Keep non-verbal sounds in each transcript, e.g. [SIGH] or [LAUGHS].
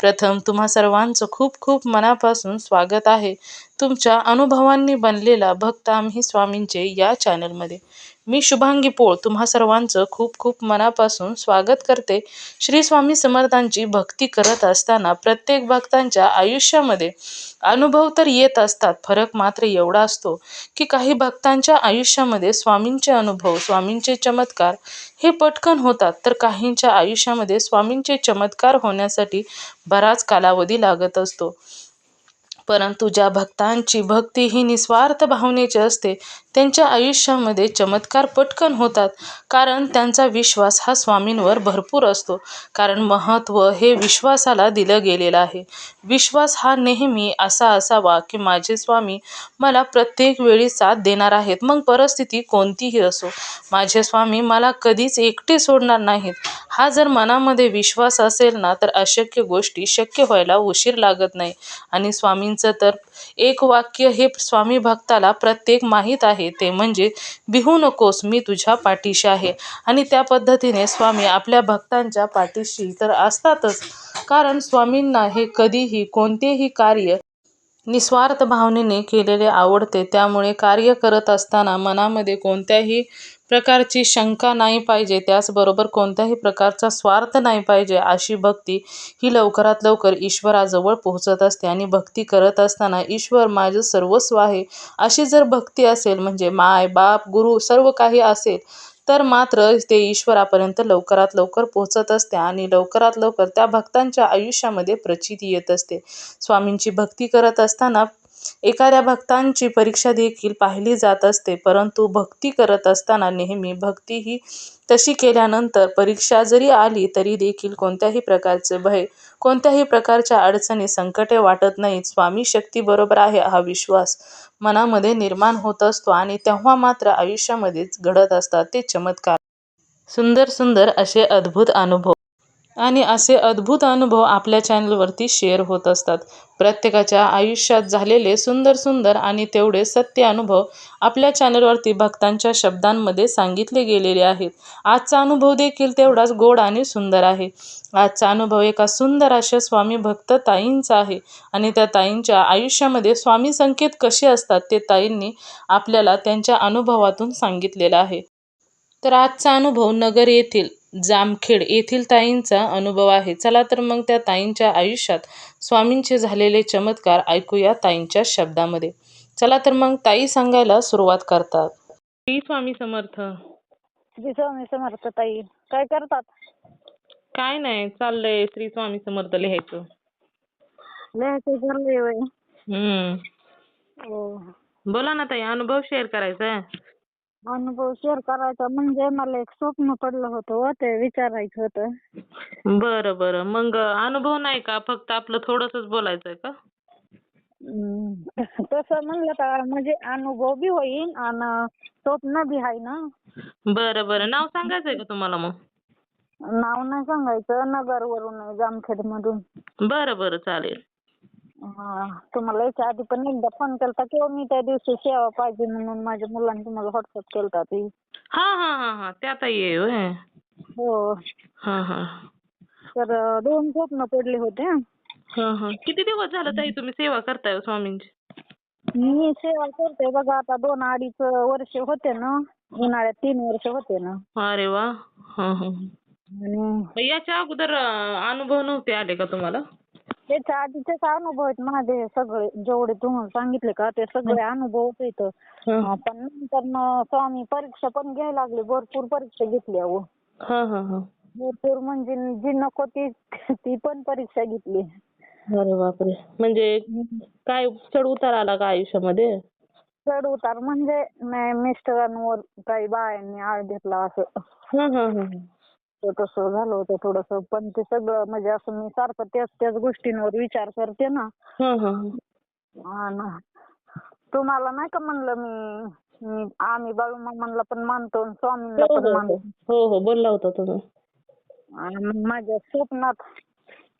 प्रथम तुम्हा सर्वांचं खूप खूप मनापासून स्वागत आहे. तुमच्या अनुभवांनी बनलेला भक्त आम्ही स्वामींचे या चॅनलमध्ये मी शुभांगी पोळ तुम्हा सर्वांचं खूप खूप मनापासून स्वागत करते. श्री स्वामी समर्थांची भक्ती करत असताना प्रत्येक भक्तांच्या आयुष्यामध्ये अनुभव तर येत असतात फरक मात्र एवढा असतो की काही भक्तांच्या आयुष्यामध्ये स्वामींचे अनुभव स्वामींचे चमत्कार हे पटकन होतात तर काहींच्या आयुष्यामध्ये स्वामींचे चमत्कार होण्यासाठी बराच कालावधी लागत असतो. परंतु ज्या भक्तांची भक्ती ही निस्वार्थ भावनेची असते त्यांच्या आयुष्यामध्ये चमत्कार पटकन होतात कारण त्यांचा विश्वास हा स्वामींवर भरपूर असतो. कारण महत्त्व हे विश्वासाला दिलं गेलेलं आहे. विश्वास हा नेहमी असा असावा की माझे स्वामी मला प्रत्येक वेळी साथ देणार आहेत मग परिस्थिती कोणतीही असो. माझे स्वामी मला कधीच एकटे सोडणार नाहीत. हा जर मनामध्ये विश्वास असेल ना तर अशक्य गोष्टी शक्य व्हायला उशीर लागत नाही. आणि स्वामींचं तर एक वाक्य हे स्वामी भक्ताला प्रत्येक माहीत आहे. ते म्हणजे बिहू नकोस मी तुझ्या पाठीशी आहे. आणि त्या पद्धतीने स्वामी आपल्या भक्तांच्या पाठीशी तर असतातच कारण स्वामींना हे कधीही कोणतेही कार्य निस्वार्थ भावनेने केलेले आवडते त्यामुळे कार्य करत असताना मनामध्ये कोणत्याही प्रकारची शंका नाही पाहिजे. त्याचबरोबर कोणत्याही प्रकारचा स्वार्थ नाही पाहिजे अशी भक्ती ही लवकरात लवकर ईश्वराजवळ पोहोचत असते आणि भक्ती करत असताना ईश्वर माझं सर्वस्व आहे. अशी जर भक्ती असेल म्हणजे माय बाप गुरु सर्व काही असेल तर मात्र ते ईश्वरापर्यंत लवकरात लवकर पोहोचत असते आणि लवकरात लवकर त्या भक्तांच्या आयुष्यामध्ये प्रचिती येत असते. स्वामींची भक्ती करत असताना एखाद्या भक्तांची परीक्षा देखील पाहिली जात असते परंतु भक्ती करत असताना नेहमी भक्ती ही तशी केल्यानंतर परीक्षा जरी आली तरी देखील कोणत्याही प्रकारचे भय कोणत्याही प्रकारच्या अडचणी संकटे वाटत नाहीत. स्वामी शक्ती बरोबर आहे हा विश्वास मनामध्ये निर्माण होत असतो आणि तेव्हा मात्र आयुष्यामध्येच घडत असतात ते चमत्कार. सुंदर सुंदर असे अद्भुत अनुभव. आणि असे अद्भुत अनुभव आपल्या चॅनलवरती शेअर होत असतात. प्रत्येकाच्या आयुष्यात झालेले सुंदर सुंदर आणि तेवढे सत्य अनुभव आपल्या चॅनलवरती भक्तांच्या शब्दांमध्ये सांगितले गेलेले आहेत. आजचा अनुभव देखील तेवढाच गोड आणि सुंदर आहे. आजचा अनुभव एका सुंदर अशा स्वामी भक्त ताईंचा आहे आणि त्या ताईंच्या आयुष्यामध्ये स्वामी संकेत कसे असतात ते ताईंनी आपल्याला त्यांच्या अनुभवातून सांगितलेलं आहे. तर आजचा अनुभव नगर येथील जामखेड येथील ताईंचा अनुभव आहे. चला तर मग त्या ताईंच्या आयुष्यात स्वामींचे झालेले चमत्कार ऐकूया ताईंच्या शब्दामध्ये. चला तर मग ताई सांगायला सुरुवात करतात. श्री स्वामी समर्थ. श्री स्वामी समर्थ ताई काय करतात? काय नाही चाललंय श्री स्वामी समर्थ लिहायचं. लिहायचं चाललंय होय. हम्म. हो. बोला ना ताई अनुभव शेअर करायचा आहे. अनुभव शेअर करायचा म्हणजे मला एक स्वप्न पडलं होतं हो ते विचारायचं होतं. बरं बरं. मग अनुभव नाही का? फक्त आपलं थोडंसंच बोलायचंय का. तसं म्हणलं तर म्हणजे अनुभव बी होईल आणि स्वप्न बी आहे ना. बरं बरं. नाव सांगायचंय का तुम्हाला मग? नाव नाही सांगायचं. नगरवरून जामखेड मधून बरं बरं. चालेल. हा तुम्हाला याच्या आधी पण एकदा फोन केलता किंवा मी त्या दिवशी सेवा पाहिजे म्हणून माझ्या मुलांनी तुम्हाला व्हॉट्सअप केलता ती. हा हा हा हा त्या ताई आहे होय. हो. हा हा. तर दोन स्वप्न पडले होते. हं. हा हा. किती दिवस झालं ताई तुम्ही सेवा करताय हो स्वामींची? मी सेवा करते बघा आता दोन अडीच वर्ष होते ना. उन्हाळ्यात तीन वर्ष होते ना. अरे वा. हा हा. आणि मग याच्या अगोदर अं, अनुभव नव्हते आले का तुम्हाला? त्याच्या आधीचेच अनुभव आहेत माझे सगळे जेवढे तुम्हाला सांगितले का ते सगळे अनुभव होते इथं. हा. पण नंतर न स्वामी परीक्षा पण घ्यायला लागले भरपूर परीक्षा घेतली अहो हा हा हा. भरपूर म्हणजे जी नको ती ती पण परीक्षा घेतली. अरे बापरे. म्हणजे काय चढ उतार आला का आयुष्यामध्ये? चढ उतार म्हणजे नाही मिस्टरांवर काही बायांनी आळ घेतला असं. हा हा हा. ते तसं झालं होतं थोडंसं. पण ते सगळं म्हणजे असं मी सारखं त्याच त्याच गोष्टींवर विचार करते ना. हा हा आणि तुम्हाला नाही का म्हणलं मी मी आम्ही बाळूमामांना पण मानतो आणि स्वामींना हो पण हो मानतो. हो हो. हो बोलला होता तुम्ही. माझ्या स्वप्नात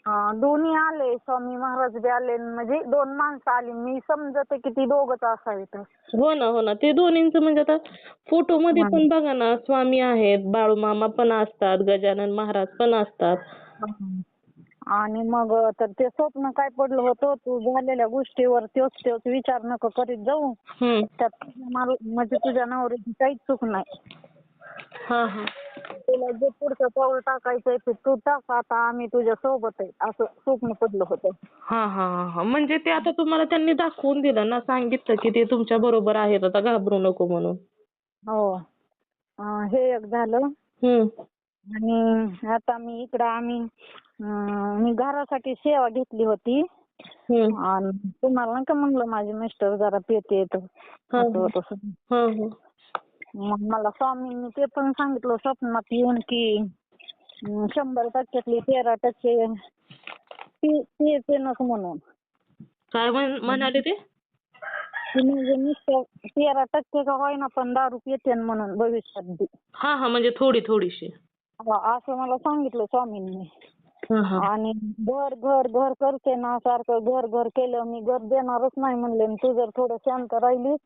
अं, दोन्ही आले स्वामी महाराज बी आले आणि म्हणजे दोन माणसं आली. मी समजते की ती दोघच असावीत हो ना हो ना. ते दोन्हींचं म्हणजे आता फोटो मध्ये पण बघा ना स्वामी आहेत बाळूमामा पण असतात गजानन महाराज पण असतात. आणि मग तर ते स्वप्न काय पडलं होतं तू झालेल्या गोष्टीवर त्योच त्योच विचार नको करीत जाऊ. हम्म. त्यात मला म्हणजे तुझ्या नवऱ्याची काहीच चूक नाही. हा हा. तुला जे पुढचं पाऊल टाकायचंय ते तू टाक आता आम्ही तुझ्या सोबत आहे. असं स्वप्न पडलं होतं. हा हा हा हा. म्हणजे ते आता तुम्हाला त्यांनी दाखवून दिलं ना सांगितलं की ते तुमच्या बरोबर आहेत. आता घाबरू नको म्हणून. हो. अं, हे एक झालं. हम्म. आणि आता मी इकडं आम्ही अं, मी घरासाठी सेवा घेतली होती. हम्म. आणि तुम्हाला नाही का म्हणलं माझे मिस्टर जरा पेते हा, असं. तसं. हा हा. मग मला स्वामींनी ते पण सांगितलं स्वप्नात येऊन की अं, शंभर टक्क्यातली तेरा टक्के ती ती नको म्हणून. काय म्हण- म्हणाले ते? की म्हणजे नुसतं तेरा टक्के का होईना पण दारू पिते म्हणून भविष्यात बी. हा हा म्हणजे थोडी थोडीशी. हा, असं मला सांगितलं स्वामींनी. हा हा. आणि घर घर घर करते ना सारखं घर घर केलं मी घर देणारच नाही म्हणले. तू जर थोडं शांत राहिली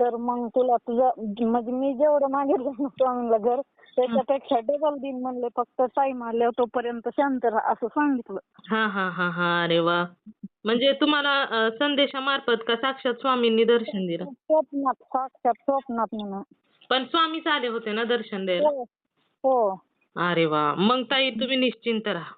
तर मग तुला तुझं म्हणजे मी जेवढं मागितलं ना स्वामींना घर त्याच्यापेक्षा डबल दिन म्हणले फक्त टाइम आल्यावर तोपर्यंत शांत राहा असं सांगितलं. हा हा हा हा अरे वा. म्हणजे तुम्हाला अं, संदेशामार्फत का साक्षात स्वामींनी दर्शन दिलं? स्वप्नात साक्षात स्वप्नात म्हणून. पण स्वामीच आले होते ना दर्शन द्यायला? हो हो. अरे वा. मग ताई तुम्ही निश्चिंत राहा.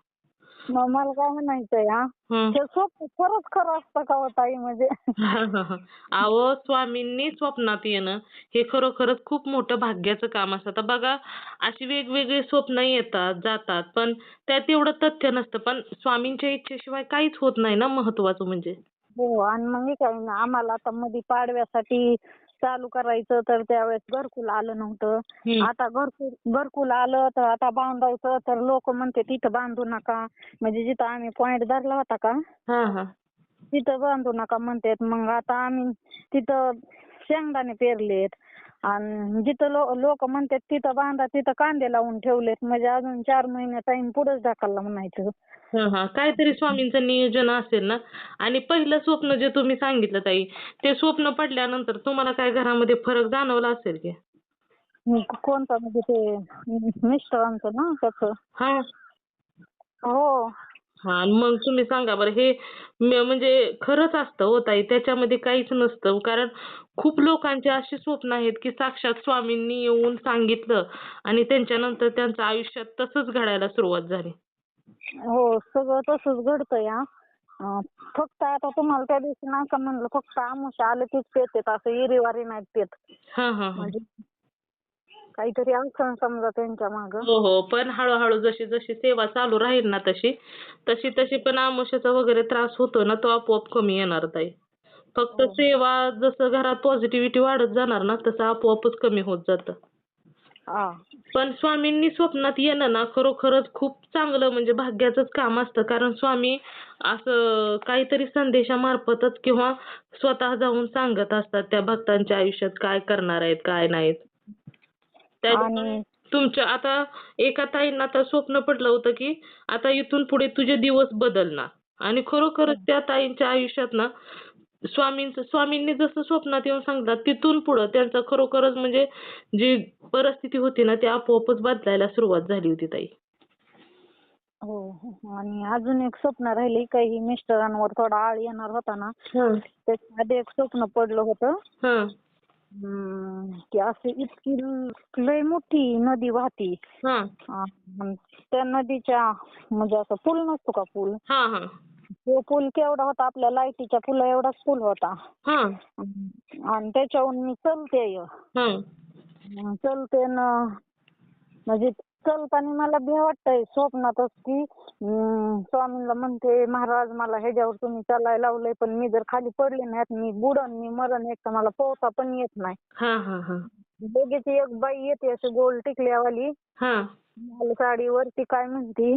मग मला काय म्हणायचंय हा? हं. हे स्वप्न खरंच खरं असतं का हो ताई म्हणजे? [LAUGHS] अहो स्वामींनी स्वप्नात येणं हे खरोखरच खूप मोठं भाग्याचं काम असतं. आता बघा अशी वेगवेगळी स्वप्न येतात जातात पण त्यात एवढं तथ्य नसतं. पण स्वामींच्या इच्छेशिवाय काहीच होत नाही ना महत्वाचं म्हणजे? हो आणि मग हे काय ना आम्हाला आता मध्ये पाडव्यासाठी चालू करायचं तर त्यावेळेस घरकुल आलं नव्हतं. आता घरकुल घरकुल आलं तर आता बांधायचं तर लोक म्हणते तिथं बांधू नका. म्हणजे जिथं आम्ही पॉइंट धरला होता का? तिथं बांधू नका म्हणतात. मग आता आम्ही तिथं शेंगदाणे पेरलेत. आणि जिथं लोक म्हणतात तिथं बांधा तिथं कांदे लावून ठेवलेत. म्हणजे अजून चार महिने टाइम पुढेच ढकलला म्हणायचं. हा हा. काहीतरी स्वामींचं नियोजन असेल ना? आणि पहिलं स्वप्न जे तुम्ही सांगितलं ताई ते स्वप्न पडल्यानंतर तुम्हाला काय घरामध्ये फरक जाणवला असेल की? मग कोणतं म्हणजे ते मिस्टरांचं ना त्याचं हा. हो. हा मग तुम्ही सांगा बरं हे म्हणजे खरंच असतं हो ताई त्याच्यामध्ये काहीच नसतं. कारण खूप लोकांचे अशी स्वप्न आहेत की साक्षात स्वामींनी येऊन सांगितलं आणि त्यांच्यानंतर त्यांच्या आयुष्यात तसंच घडायला सुरुवात झाली. हो सगळं तसंच घडतंय हा. अं, फक्त आता तुम्हाला त्या दिवशी नाही का म्हणलं फक्त आमुष आलं तीच पेतेत असं इरीवारी नाहीत पेत. हा हा हा. म्हणजे काहीतरी अडचण समजा त्यांच्या माग. हो हो. पण हळूहळू जशी जशी सेवा चालू राहील ना तशी तशी तशी पण आमुष्याचा वगैरे त्रास होतो ना तो आपोआप कमी येणार ताई. फक्त सेवा जसं घरात पॉझिटिव्हिटी वाढत जाणार ना तसं आपोआपच कमी होत जातं. हा. पण स्वामींनी स्वप्नात येणं ना खरोखरच खूप चांगलं म्हणजे भाग्याचंच काम असतं. कारण स्वामी असं काहीतरी संदेशामार्फतच किंवा स्वतः जाऊन सांगत असतात त्या भक्तांच्या आयुष्यात काय करणार आहेत काय नाहीत. आणि तुमच्या आता एका ताईंना आता स्वप्न पडलं होतं की आता इथून पुढे तुझे दिवस बदलणार. आणि खरोखरच त्या ताईंच्या आयुष्यात ना स्वामींचं स्वामींनी जसं स्वप्नात येऊन सांगतात तिथून पुढं त्यांचं खरोखरच म्हणजे जी परिस्थिती होती ना ती आपोआपच बदलायला सुरुवात झाली होती ताई. हो हो. आणि अजून एक स्वप्न राहिले काही मिस्टरांवर थोडा आळ येणार होता ना त्याच्या आधी एक स्वप्न पडलं होतं. हं. हम्म, की अशी इतकी लय मोठी नदी वाहती. हं. त्या नदीच्या म्हणजे असं पूल नसतो का पूल? हा हा. तो पूल केवढा होता आपल्या लाईटीच्या पुला एवढाच पूल होता. हा. आणि त्याच्यावरून मी चलते हं. मग चलते ना म्हणजे चलताना मला भीती वाटतंय स्वप्नातच की स्वामींना म्हणते महाराज मला ह्याच्यावर तुम्ही चालायला लावलंय पण मी जर खाली पडले नाहीत मी बुडन मी मरण एक तर मला पोहता पण येत नाही. हा हा हा. लगेच एक बाई येते अशी गोल टिकल्यावाली. हा. साडीवरती काय म्हणती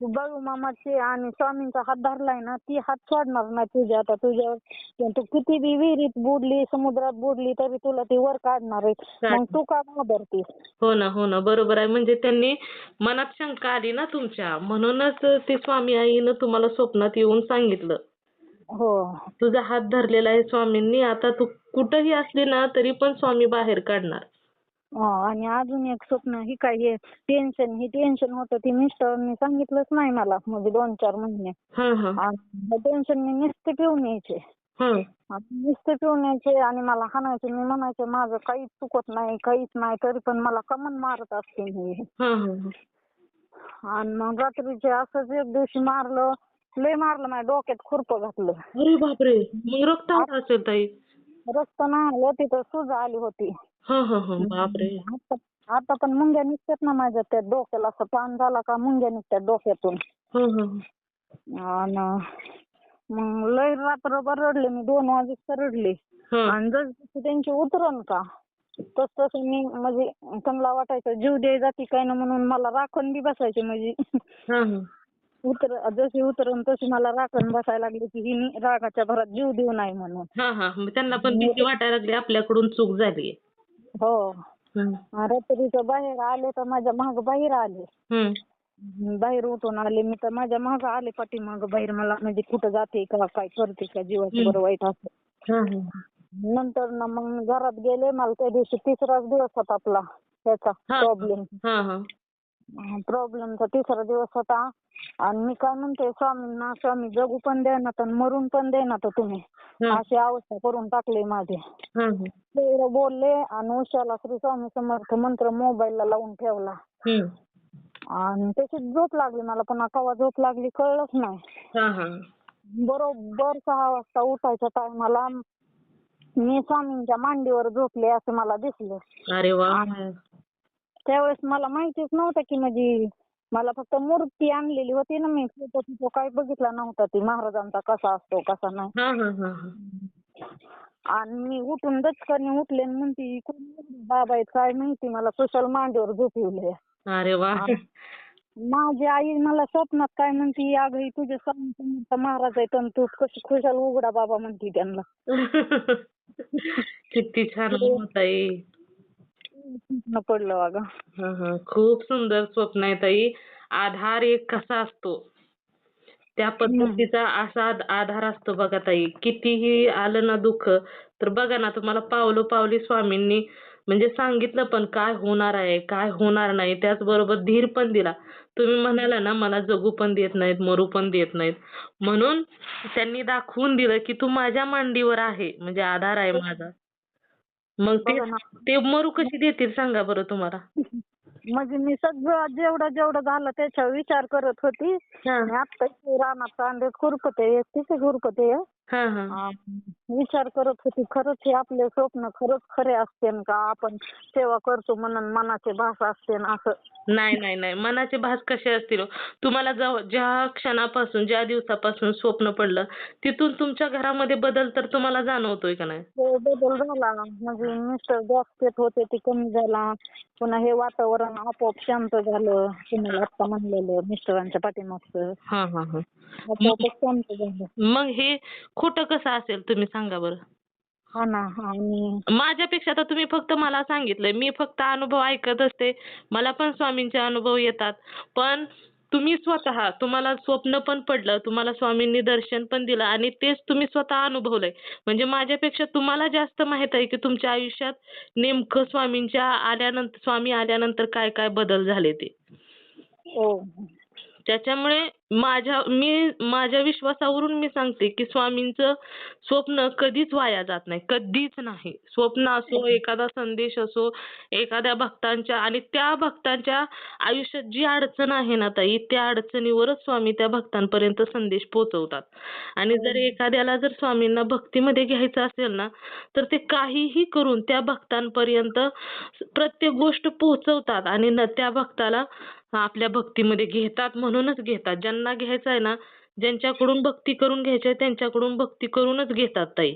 तू बाळू मामाची आणि स्वामींचा हात धरलाय ना ती हात सोडणार नाही तुझ्या आता तुझ्यावर. तू किती बी विहिरीत बुडली समुद्रात बुडली तरी तुला ती वर काढणार आहे. मग तू का घाबरतीस हो ना हो ना बरोबर आहे. म्हणजे त्यांनी मनात शंका आली ना तुमच्या. म्हणूनच ते स्वामी आईनं तुम्हाला स्वप्नात येऊन सांगितलं. हो. तुझा हात धरलेला आहे स्वामींनी. आता तू कुठंही असली ना तरी पण स्वामी बाहेर काढणार. आणि अजून एक स्वप्न ही काय हे टेन्शन ही टेन्शन होतं ती मिस्टरांनी सांगितलंच नाही मला म्हणजे दोन चार महिने. हा हा. आणि टेन्शन मी नुसते पिऊन यायचे. नुसते पिऊन यायचे आणि मला हाणायचे मी म्हणायचे माझं काहीच चुकत नाही काहीच नाही तरी पण मला कमन मारत असते मी हा आणि मग रात्रीचे असंच एक दिवशी मारलं लय मारलं माझ्या डोक्यात खुरपं घातलं. अरे बापरे मग रक्त आलं असेल ताई. रक्त नाही आलं तिथं सूज आली होती. हा हा हा बापरे. आता आता पण मुंग्या निघतात ना माझ्या त्या डोक्याला असं पान झाला का मुंग्या निघतात डोक्यातून. हा हा आणि मग लय रात्रभर रडले मी दोन वाजेपर्यंत रडले. हा. आणि जसं त्यांची उतरण का तस तसं मी म्हणजे त्यांना वाटायचं जीव द्याय जाती काय ना म्हणून मला राखण बी बसायचे म्हणजे. हा हा. उतर जशी उतरण तशी मला राखण बसायला लागली की ही रागाच्या भरात जीव देऊ नये म्हणून. हा हा. मग त्यांना पण भीती वाटायला लागली आपल्याकडून चूक झाली हो. रात्रीचं बाहेर आले तर माझ्या माग बाहेर आले. बाहेर उठून आले मी तर माझ्या माग आले पाठीमाग बाहेर मला म्हणजे कुठं जाते का काय करते का जीवाचं बरं वाईट असं नंतर ना मग घरात गेले मला त्या दिवशी तिसराच दिवस होता आपला. त्याचा. प्रॉब्लेम प्रॉब्लेमचा तिसरा दिवस होता. आणि मी काय म्हणते स्वामींना स्वामी जगू पण देणार आणि मरून पण देणार तुम्ही. अशी अवस्था करून टाकली माझी. तेवढं बोलले आणि उशाला श्री स्वामी समर्थ मंत्र मोबाईलला लावून ठेवला. आणि त्याची झोप लागली मला पण केव्हा झोप लागली कळलंच नाही. बरोबर सहा वाजता उठायच्या टायमाला मी स्वामींच्या मांडीवर झोपले असं मला दिसलं. अरे वा. त्यावेळेस मला माहितीच नव्हतं की म्हणजे मला फक्त मूर्ती आणलेली होती ना मी. फोटो तिथं काय बघितला नव्हता ती. महाराजांचा कसा असतो कसा नाही. हा हा हा हा. आणि मी उठून दचकन उठले आणि म्हणते कोण बाबा आहेत काय माहिती मला कुशल मांडीवर झोपवले अरे वा. माझी आई मला स्वप्नात काय म्हणती अगं ही तुझ्या स्वामी समर्थ महाराज आहेत आणि तू कशी खुशाल उघडा बाबा म्हणती त्यांना. [LAUGHS] किती छान आहे स्वप्न पडलं अगं हा हा. खूप सुंदर स्वप्न आहे ताई. आधार एक कसा असतो? त्या पद्धतीचा असा आध- आधार असतो बघा ताई. कितीही आलं ना दुःख तर बघा ना तुम्हाला पावलो पावली स्वामींनी म्हणजे सांगितलं पण काय होणार आहे काय होणार नाही त्याचबरोबर धीर पण दिला. तुम्ही म्हणाला ना मला जगू पण देत नाहीत मरू पण देत नाहीत. म्हणून त्यांनी दाखवून दिलं की तू माझ्या मांडीवर आहे म्हणजे आधार आहे माझा. मग ते मरू कशी देतील सांगा बरं तुम्हाला. म्हणजे मी सगळं जेवढं जेवढं झालं त्याच्यावर विचार करत होती. हा. आणि आता इथे रानात कांदे खुरपते तिथे खुरपते. विचार करत होती खरंच हे आपले स्वप्न खरंच खरे असते का? आपण सेवा करतो म्हणून मनाचे भास असते असं. नाही नाही नाही. मनाचे भास कसे असतील हो? तुम्हाला ज्या क्षणापासून ज्या दिवसापासून स्वप्न पडलं तिथून तुमच्या घरामध्ये बदल तर तुम्हाला जाणवतोय का नाही? तो बदल झाला. म्हणजे मिस्टर गॅस पेट होते ते कमी झाला. पुन्हा हे वातावरण आपोआप शांत झालं तुम्हाला आता म्हणलेलं मिस्टरांच्या पाठीमागचं. झालं? मग हे खोटं कसं असेल तुम्ही सांगा बरं. हा ना आणि माझ्यापेक्षा तर तुम्ही फक्त मला सांगितलंय. मी फक्त अनुभव ऐकत असते. मला पण स्वामींचे अनुभव येतात. पण तुम्ही स्वतः तुम्हाला स्वप्न पण पडलं तुम्हाला स्वामींनी दर्शन पण दिलं आणि तेच तुम्ही स्वतः अनुभवलंय. म्हणजे माझ्यापेक्षा तुम्हाला जास्त माहीत आहे की तुमच्या आयुष्यात नेमकं स्वामींच्या आल्यानंतर स्वामी आल्यानंतर काय काय बदल झाले ते. हो. त्याच्यामुळे माझ्या मी माझ्या विश्वासावरून मी सांगते की स्वामींचं स्वप्न कधीच वाया जात नाही कधीच नाही. स्वप्न असो एखादा संदेश असो एखाद्या भक्तांच्या आणि त्या भक्तांच्या आयुष्यात जी अडचण आहे ना ताई त्या अडचणीवरच स्वामी त्या भक्तांपर्यंत संदेश पोहोचवतात. आणि जर एखाद्याला जर स्वामींना भक्तीमध्ये घ्यायचं असेल ना तर ते काहीही करून त्या भक्तांपर्यंत प्रत्येक गोष्ट पोहोचवतात आणि न त्या भक्ताला आपल्या भक्तीमध्ये घेतात म्हणूनच घेतात. ज्यांना घ्यायचं आहे ना ज्यांच्याकडून भक्ती करून घ्यायची आहे त्यांच्याकडून भक्ती करूनच घेतात ताई.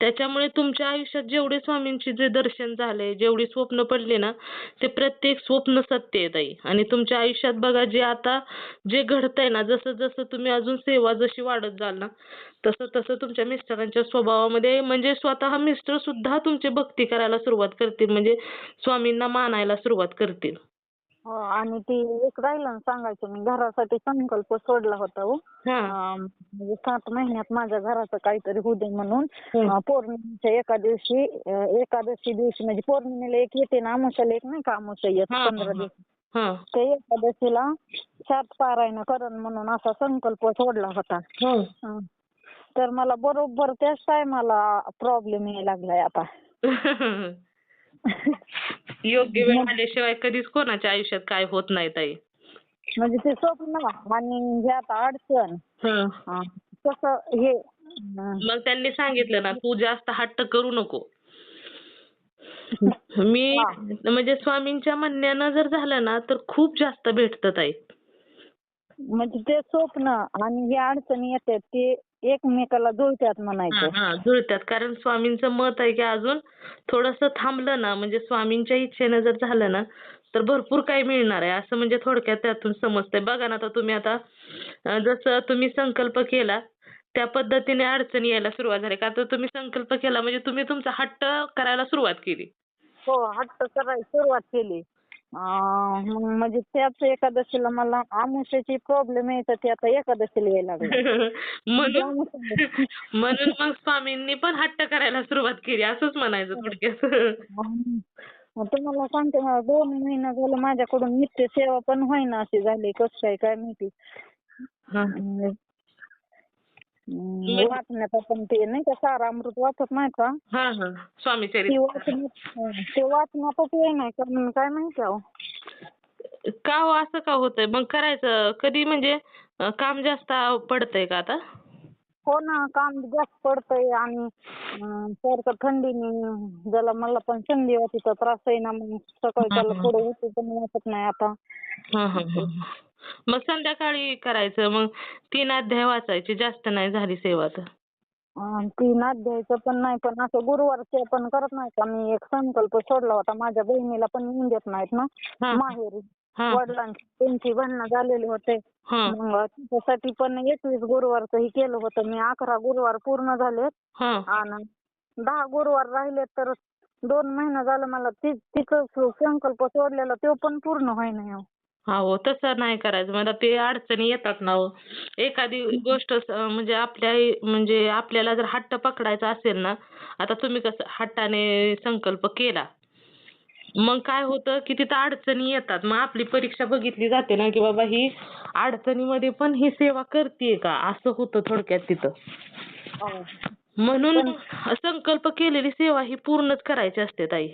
त्याच्यामुळे तुमच्या आयुष्यात जेवढे स्वामींचे जे दर्शन झाले जेवढी स्वप्न पडले ना ते प्रत्येक स्वप्न सत्य आहे ताई. आणि तुमच्या आयुष्यात बघा जे आता जे घडतंय ना जसं जसं तुम्ही अजून सेवा जशी वाढत जाल ना तसं तसं तुमच्या मिस्टरांच्या स्वभावामध्ये म्हणजे स्वतः मिस्टर सुद्धा तुमची भक्ती करायला सुरुवात करतील म्हणजे स्वामींना मानायला सुरुवात करतील. आणि ती एक राहिलं ना सांगायचं मी घरासाठी संकल्प सोडला होता हो. हा. अं, म्हणजे सात महिन्यात माझ्या घराचं काहीतरी होऊ दे म्हणून हम्म. अं, पौर्णिमेच्या एका दिवशी अं, एकादशी दिवशी म्हणजे पौर्णिमेला एक येते ना अमावस्याला एक नाही का अमावस्या येत हा, पंधरा हा, दिवस. हा. ते एकादशीला सात पारायण करण म्हणून असा संकल्प सोडला होता. हा. हं. तर मला बरोबर त्याच टायमाला प्रॉब्लेम यायला लागलाय आता. [LAUGHS] योग्य वेळ आल्याशिवाय कधीच कोणाच्या आयुष्यात काय होत नाही ताई म्हणजे ते स्वप्न आणि आता अडचण हं. अं, कसं हे अं, मग त्यांनी सांगितलं ना तू जास्त हट्ट करू नको [LAUGHS] मी हा. म्हणजे स्वामींच्या म्हणण्यानं जर झालं ना तर खूप जास्त भेटतं ताई म्हणजे ते स्वप्न आणि हे अडचणी येतात ते एकमेकाला जुळतात म्हणायचं. हा जुळतात कारण स्वामींचं मत आहे की अजून थोडस थांबलं ना म्हणजे स्वामींच्या इच्छेनं जर झालं ना तर भरपूर काही मिळणार आहे. असं म्हणजे थोडक्यात त्यातून समजतंय. बघा ना आता तुम्ही आता अं, जसं तुम्ही संकल्प केला त्या पद्धतीने अडचणी यायला सुरुवात झाली. का तर तुम्ही संकल्प केला म्हणजे तुम्ही तुमचा हट्ट करायला सुरुवात केली. हो हट्ट करायला सुरुवात केली. मग म्हणजे त्याच एकादशीला मला आमुष्याची प्रॉब्लेम यायचा ते आता एकादशीला यायला लागला. [LAUGHS] म्हणून [LAUGHS] म्हणून मग स्वामींनी पण हट्ट करायला सुरुवात केली असंच म्हणायचं थोडक्यात. तुम्हाला सांगते मला दोन महिना झालं माझ्याकडून नित्य सेवा पण होईना अशी झाली कसं काय काय माहिती. हा. वाचण्यात आपण ते नाही का सारा अमृत वाचत नाही का? हा हा. स्वामी ते चरित्र वाचण्यात हं, ते वाचण्यातच येईना कारण काय माहिती अहो. का हो असं का होतंय? मग करायचं कधी म्हणजे अं, काम जास्त पडतंय का आता? हो ना काम जास्त पडतंय आणि अं, सारखं थंडीने ज्याला मला पण संधी वाटीचा त्रास आहे ना मग सकाळी त्याला हं. थोडं उठू पण वाटत नाही आता. हा हा हा. मग संध्याकाळी करायचं मग तीन अध्याय वाचायचे जास्त नाही झाली सेवा तर अं, तीन अध्यायचं पण नाही पण असं गुरुवारचे पण करत नाही का? मी एक संकल्प सोडला होता माझ्या बहिणीला पण येऊन देत नाहीत ना? हा. माहेरी. हा. वडिलांची त्यांची भांडणं झालेली होते. हा. मग त्याच्यासाठी पण एकवीस गुरुवारचं हे केलं होतं. मी अकरा गुरुवार पूर्ण झालेत. हा. आणि दहा गुरुवार राहिले तर दोन महिना झालं मला ती तिचं संकल्प सोडलेला तो पण पूर्ण होईना. हो तसं नाही करायचं. मला ते अडचणी येतात ना हो. एखादी गोष्ट स- म्हणजे आपल्या म्हणजे आपल्याला जर हट्ट पकडायचा असेल ना आता तुम्ही कसं हट्टाने संकल्प केला. मग काय होतं की तिथं अडचणी येतात. मग आपली परीक्षा बघितली जाते ना की बाबा ही अडचणीमध्ये पण ही सेवा करते का? असं होतं थोडक्यात तिथं. हो. म्हणून संकल्प केलेली सेवा ही पूर्णच करायची असते ताई.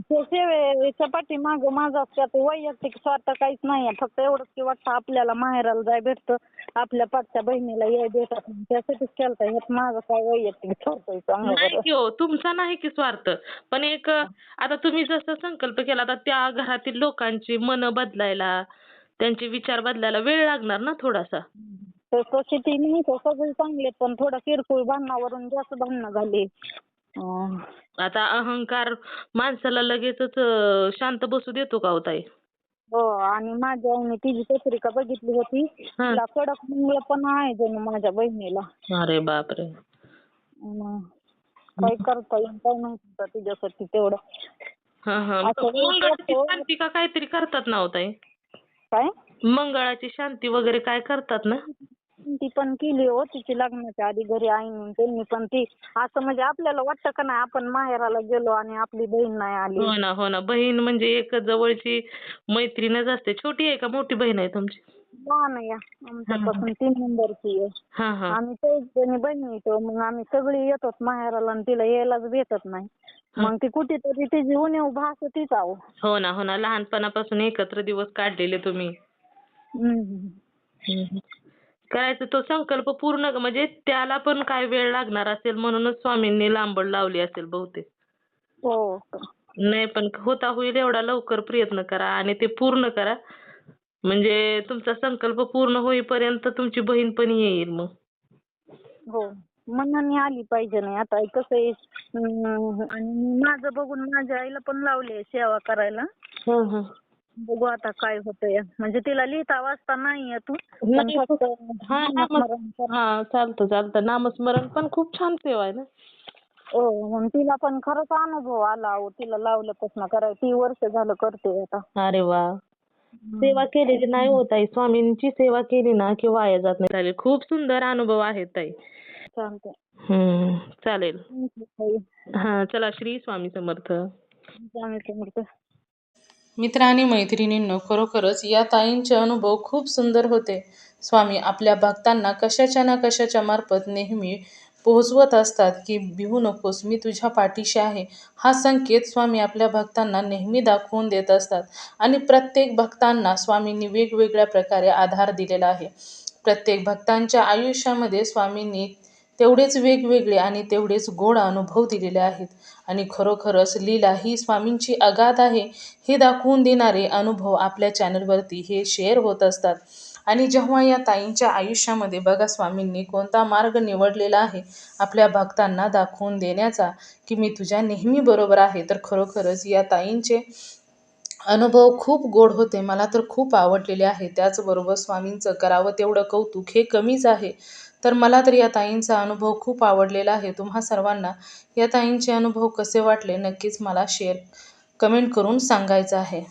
ते सेवेच्या पाठीमागं माझा त्यात वैयक्तिक स्वार्थ काहीच नाहीये फक्त एवढंच की वाटतं आपल्याला माहेराला जाय भेटतं. आपल्या पाठच्या बहिणीला याय भेटत नाही. त्यासाठीच केलता ह्यात माझं काय वैयक्तिक स्वार्थ आहे? सांगा नाही बरं. की हो तुमचा नाही की स्वार्थ. पण एक आता तुम्ही जसं संकल्प केला आता त्या घरातील लोकांची मनं बदलायला त्यांचे विचार बदलायला वेळ लागणार ना थोडासा? तर तशी ती नाही सगळी चांगली पण थोडं किरकोळ भांडणावरून जास्त भांडणं झाली. अं, आता अहंकार माणसाला लगेचच अं, शांत बसू देतो का हो ताई? हो आणि माझ्या आईने तिची पत्रिका बघितली होती. हा. तिला कडक मुंगळ पण आहे जणू माझ्या बहिणीला. अरे बापरे. अं, काय करता येईल काय माहिती आता तिच्यासाठी तेवढं. हा हा. असं मंगळाची जातो. शांती का काहीतरी करतात ना हो ताई? काय? मंगळाची शांती वगैरे काय करतात ना? ती पण केली हो तिची लग्नाच्या आधी घरी आईने त्यांनी पण ती असं म्हणजे आपल्याला वाटतं का नाही आपण माहेराला गेलो आणि आपली बहीण नाही आली. हो ना हो ना. बहीण म्हणजे एक जवळची मैत्रीणच असते. छोटी आहे का मोठी बहीण आहे तुमची? लहान आहे आमच्यापासून तीन नंबरची आहे. हा हा. आम्ही बहिणी येतो मग आम्ही सगळी येतो माहेराला आणि तिला यायलाच भेटत नाही. मग ती कुठेतरी तिची उणीव भास तीच आहो हो. ना हो ना. लहानपणापासून एकत्र दिवस काढलेले तुम्ही. हम्म. करायचं तो संकल्प पूर्ण म्हणजे त्याला पण काय वेळ लागणार असेल म्हणूनच स्वामींनी लांबड लावली असेल बहुतेक. हो. नाही पण होता होईल एवढा लवकर प्रयत्न करा आणि ते पूर्ण करा. म्हणजे तुमचा संकल्प पूर्ण होईपर्यंत तुमची बहीण पण येईल मग. हो. मनाने आली पाहिजे नाही. आता कसं आहे अं, आणि माझं बघून माझ्या आईला पण लावले सेवा करायला. हं, हं. बघू आता काय होतंय. म्हणजे तिला लिहिता वाचता नाही येत. पण नाही, फक्त हा नामस्मरण हा चालतं चालतं. नामस्मरण पण खूप छान सेवा आहे ना? हो मग तिला पण खरंच अनुभव आला. अहो तिला लावल्यापासून कराय ती वर्ष झालं करते आता. अरे वा. सेवा केलेली नाही होत आहे स्वामींची सेवा केली ना की वाया जात नाही. चालेल. खूप सुंदर अनुभव आहेत ताई. चालतंय. हम्म चालेल. हा चला श्री स्वामी समर्थ. स्वामी समर्थ. मित्र आणि मैत्रिणींनो खरोखरच या ताईंचे अनुभव खूप सुंदर होते. स्वामी आपल्या भक्तांना कशाच्या ना कशाच्या मार्फत नेहमी पोहोचवत असतात की भिवू नकोस मी तुझ्या पाठीशी आहे. हा संकेत स्वामी आपल्या भक्तांना नेहमी दाखवून देत असतात. आणि प्रत्येक भक्तांना स्वामींनी वेगवेगळ्या प्रकारे आधार दिलेला आहे. प्रत्येक भक्तांच्या आयुष्यामध्ये स्वामींनी तेवढेच वेगवेगळे आणि तेवढेच गोड अनुभव दिलेले आहेत. आणि खरोखरच लीला ही स्वामींची अगाध आहे हे दाखवून देणारे अनुभव आपल्या चॅनलवरती हे शेअर होत असतात. आणि जेव्हा या ताईंच्या आयुष्यामध्ये बघा स्वामींनी कोणता मार्ग निवडलेला आहे आपल्या भक्तांना दाखवून देण्याचा की मी तुझ्या नेहमी बरोबर आहे तर खरोखरच या ताईंचे अनुभव खूप गोड होते मला तर खूप आवडलेले आहे. त्याचबरोबर स्वामींचं करावं तेवढं कौतुक हे कमीच आहे. तर मला तर या ताईंचा अनुभव खूप आवडलेला आहे. तुम्हा सर्वांना या ताईंचे अनुभव कसे वाटले नक्कीच मला शेअर कमेंट करून सांगायचं आहे.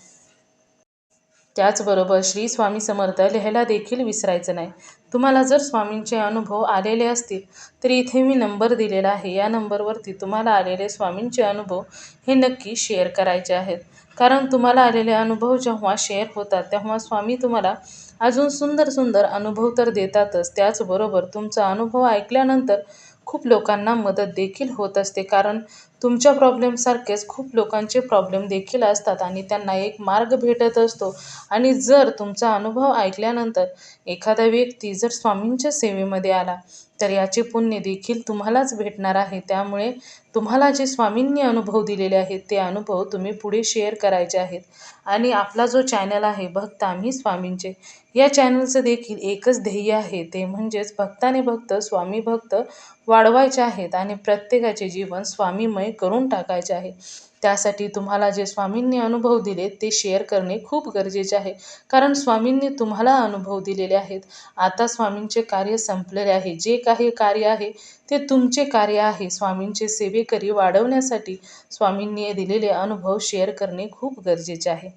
त्याचबरोबर श्री स्वामी समर्थ लिहायला देखील विसरायचं नाही. तुम्हाला जर स्वामींचे अनुभव आलेले असतील तर इथे मी नंबर दिलेला आहे. या नंबरवरती तुम्हाला आलेले स्वामींचे अनुभव हे नक्की शेअर करायचे आहेत. कारण तुम्हाला आलेले अनुभव जेव्हा शेअर होतात तेव्हा स्वामी तुम्हाला अजून सुंदर सुंदर अनुभव तर देतातच. त्याचबरोबर तुमचा अनुभव ऐकल्यानंतर खूप लोकांना मदत देखील होत असते. कारण तुमच्या प्रॉब्लेमसारखेच खूप लोकांचे प्रॉब्लेम देखील असतात आणि त्यांना एक मार्ग भेटत असतो. आणि जर तुमचा अनुभव ऐकल्यानंतर एखादा व्यक्ती जर स्वामींच्या सेवेमध्ये आला तर याचे पुण्य देखील तुम्हालाच भेटणार आहे. त्यामुळे तुम्हाला जे स्वामींनी अनुभव दिलेले आहेत ते अनुभव तुम्ही पुढे शेअर करायचे आहेत. आणि आपला जो चॅनल आहे भक्त आम्ही स्वामींचे या चॅनलचं देखील एकच ध्येय आहे. ते म्हणजेच भक्ताने भक्त स्वामी भक्त वाढवायचे आहेत आणि प्रत्येकाचे जीवन स्वामीमय करून टाकायचे आहे. त्यासाठी तुम्हाला जे स्वामींनी अनुभव दिले ते शेअर करणे खूप गरजेचे आहे. कारण स्वामींनी तुम्हाला अनुभव दिलेले आहेत. आता स्वामींचे कार्य संपलेले आहे. जे काही कार्य आहे ते तुमचे कार्य आहे. स्वामींचे सेवेकरी वाढवण्यासाठी स्वामींनी दिलेले अनुभव शेअर करणे खूप गरजेचे आहे.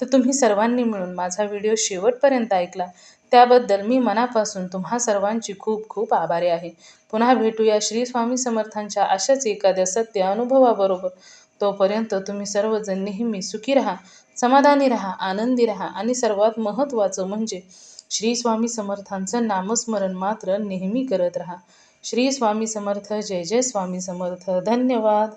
तर तुम्ही सर्वांनी मिळून माझा व्हिडिओ शेवटपर्यंत ऐकला. त्याबद्दल मी मनापासून तुम्हा सर्वांची खूप खूप आभारी आहे. पुन्हा भेटूया श्री स्वामी समर्थांच्या अशाच एखाद्या सत्य अनुभवाबरोबर. तोपर्यंत तुम्ही सर्वजण नेहमी सुखी राहा समाधानी राहा आनंदी राहा आणि सर्वात महत्त्वाचं म्हणजे श्री स्वामी समर्थांचं नामस्मरण मात्र नेहमी करत राहा. श्री स्वामी समर्थ जय जय स्वामी समर्थ. धन्यवाद.